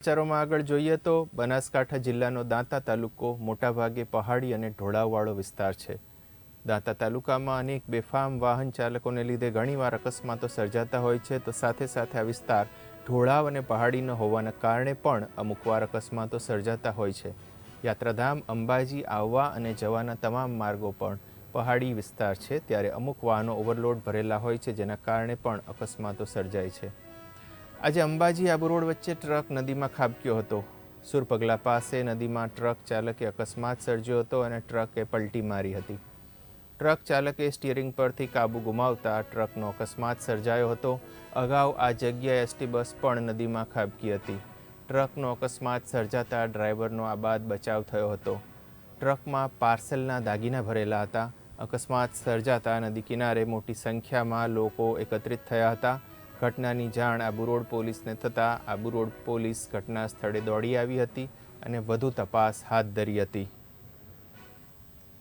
સમાચારોમાં આગળ જોઈએ તો બનાસકાંઠા જિલ્લાનો દાંતા તાલુકો મોટાભાગે પહાડી અને ઢોળાવવાળો વિસ્તાર છે. દાંતા તાલુકામાં અનેક બેફામ વાહન ચાલકોને લીધે ઘણીવાર અકસ્માતો સર્જાતા હોય છે, તો સાથે સાથે આ વિસ્તાર ઢોળાવ અને પહાડીનો હોવાના કારણે પણ અમુકવાર અકસ્માતો સર્જાતા હોય છે. યાત્રાધામ, અંબાજી, આવવા અને જવાના તમામ માર્ગો પણ પહાડી વિસ્તાર છે, ત્યારે અમુક વાહનો ઓવરલોડ ભરેલા હોય છે, જેના કારણે પણ અકસ્માતો સર્જાય છે. આજે અંબાજી આબુ રોડ વચ્ચે ટ્રક નદીમાં ખાબક્યો હતો. સુરપગલા પાસે નદીમાં ટ્રક ચાલકે અકસ્માત સર્જ્યો હતો અને ટ્રકે પલટી મારી હતી. ટ્રક ચાલકે સ્ટીયરિંગ પરથી કાબુ ગુમાવતા ટ્રકનો અકસ્માત સર્જાયો હતો. અગાઉ આ જગ્યાએ એસટી બસ પણ નદીમાં ખાબકી હતી. ટ્રકનો અકસ્માત સર્જાતા ડ્રાઈવરનો આબાદ બચાવ થયો હતો. ટ્રકમાં પાર્સલના દાગીના ભરેલા હતા. અકસ્માત સર્જાતા નદી કિનારે મોટી સંખ્યામાં લોકો એકત્રિત થયા હતા. ઘટનાની જાણ આબુ રોડ પોલીસને થતાં આબુ રોડ પોલીસ ઘટના સ્થળે દોડી આવી હતી અને વધુ તપાસ હાથ ધરી હતી.